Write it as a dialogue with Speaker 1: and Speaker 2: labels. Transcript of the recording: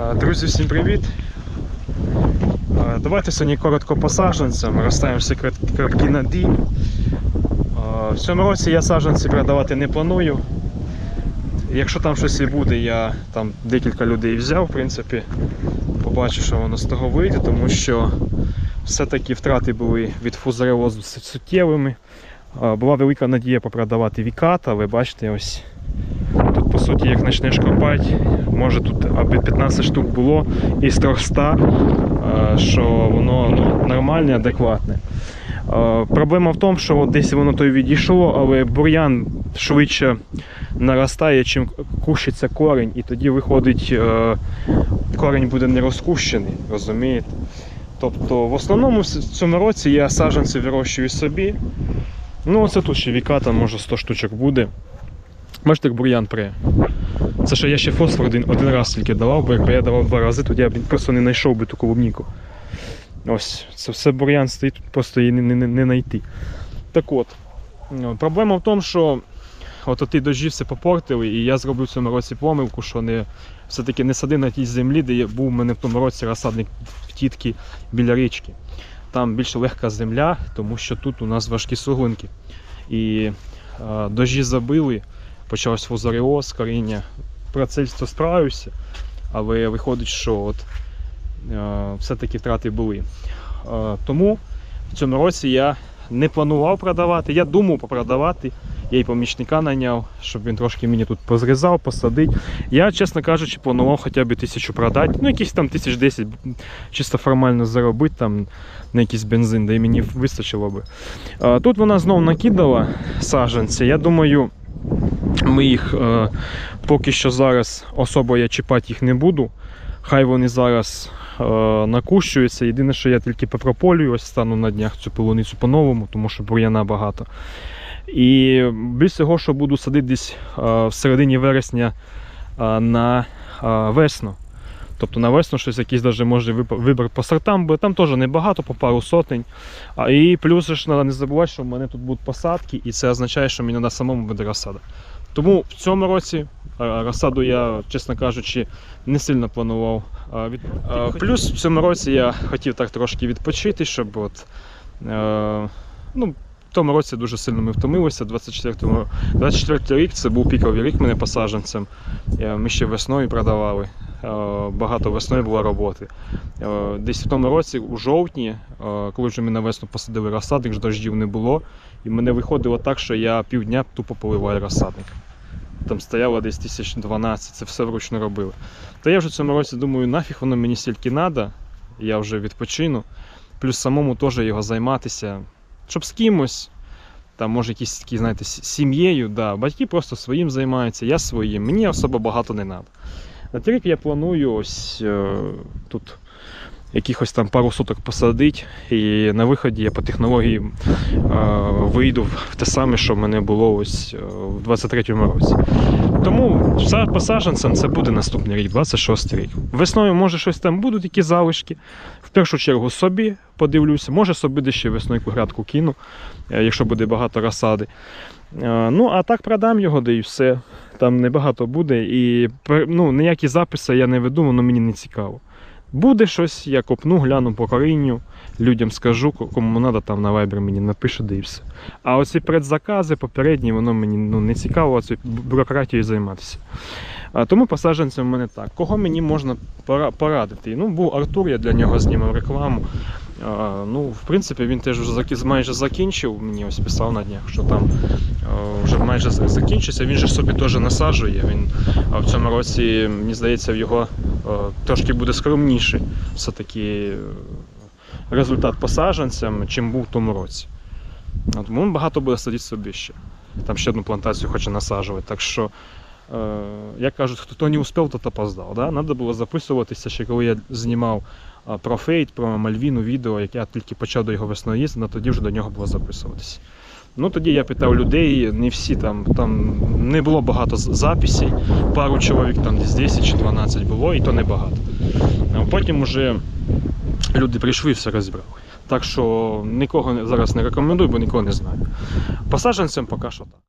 Speaker 1: Друзі, всім привіт! Давайте сьогодні коротко по саджанцям, розставимо всі крапки на. Е, В цьому році я саджанці продавати не планую. Якщо там щось і буде, я там декілька людей взяв, в принципі, побачу, що воно з того вийде, тому що все-таки втрати були від фузаріозу суттєвими. Була велика надія попродавати віката, ви бачите, ось по суті, як почнеш копати, може тут аби 15 штук було із 300, е, що воно ну, нормальне, адекватне. Е, Проблема в тому, що десь воно то й відійшло, але бур'ян швидше наростає, чим кущиться корінь, і тоді виходить, е, корінь буде не розкущений, розумієте? Тобто, в основному в цьому році я саджанці вирощую собі. Ну, оце тут ще віката, може 100 штучок буде. Бачите, як бур'ян пре. Це що я ще фосфор один, один раз тільки давав, бо якби я давав два рази, тоді я б просто не знайшов би ту клубніку. Ось, це все бур'ян стоїть, тут просто її не, не, не знайти. Так от, ну, проблема в тому, що от ті дожі все попортили, і я зробив в цьому році помилку, що не, все-таки не садив на тій землі, де був у мене в тому році розсадник тітки біля річки. Там більш легка земля, тому що тут у нас важкі суглинки. І е, дожі забили, почався фузаріоз, коріння. Про Процельство справився, але виходить, що от, е, все-таки втрати були. Е, тому в цьому році я не планував продавати, я думав попродавати. Я й помічника наняв, щоб він трошки мені тут позрізав, посадить. Я, чесно кажучи, планував хоча б тисячу продати. Ну, якісь там тисяч десять, чисто формально заробити там на якийсь бензин, де мені вистачило би. Е, Тут вона знов накидала саджанці. Я думаю, ми їх е, поки що зараз особо я чіпати їх не буду. Хай вони зараз е, накущуються. Єдине, що я тільки попрополюю, ось стану на днях цю полуницю по-новому, тому що бур'яна багато. І більш всього, що буду садити десь е, в середині вересня е, на е, весну. Тобто на весну щось якийсь даже може вибір по сортам, бо там теж небагато, по пару сотень. А і плюс ж треба не забувати, що в мене тут будуть посадки, і це означає, що мені треба самому буде розсада. Тому в цьому році розсаду я, чесно кажучи, не сильно планував. Е, Плюс в цьому році я хотів так трошки відпочити, щоб от, е, ну, в тому році дуже сильно ми втомилися. 24 24 рік це був піковий рік мене посадженцем. Е, Ми ще весною продавали. Е, Багато весною було роботи. Е, Десь в тому році, у жовтні, е, коли вже ми на весну посадили розсадник, ж дождів не було. І мене виходило так, що я півдня тупо поливаю розсадник. Там стояло десь 1012, це все вручну робили. Та я вже в цьому році думаю, нафіг воно мені стільки треба, я вже відпочину. Плюс самому теж його займатися, щоб з кимось, там може якісь такі, знаєте, сім'єю, да. батьки просто своїм займаються, я своїм. Мені особо багато не треба. На рік я планую ось е, тут якихось там пару соток посадити, і на виході я по технології е, вийду в те саме, що в мене було ось е, в 23-му році. Тому по саджанцям це буде наступний рік, 26 рік. Весною може щось там будуть, які залишки. В першу чергу собі подивлюся, може собі де ще весною грядку кину, якщо буде багато розсади. Ну, а так продам його, де і все. Там небагато буде. І ну, ніякі записи я не веду, воно мені не цікаво. Буде щось, я копну, гляну по корінню, людям скажу, кому треба, там на Viber мені напише, де і все. А оці предзакази попередні, воно мені ну, не цікаво цією бюрократією займатися. А, тому посаджанцям в мене так. Кого мені можна порадити? Ну, був Артур, я для нього знімав рекламу. Ну, в принципі, він теж вже майже закінчив. Мені ось писав на днях, що там вже майже закінчився. Він же собі теж насаджує. Він в цьому році, мені здається, в його трошки буде скромніший все-таки результат по саджанцям, чим був в тому році. Тому багато буде садити собі ще. Там ще одну плантацію хоче насаджувати. Так що, як кажуть, хто не успів, тот опоздав. Да? Треба було записуватися, ще коли я знімав про Фейт, про Мальвіну відео, як я тільки почав до його весною їздити, тоді вже до нього було записуватися. Ну тоді я питав людей, не всі там, там не було багато записей, пару чоловік, там десь 10 чи 12 було, і то не багато. А потім уже люди прийшли і все розібрали. Так що нікого зараз не рекомендую, бо нікого не знаю. По саджанцям поки що так.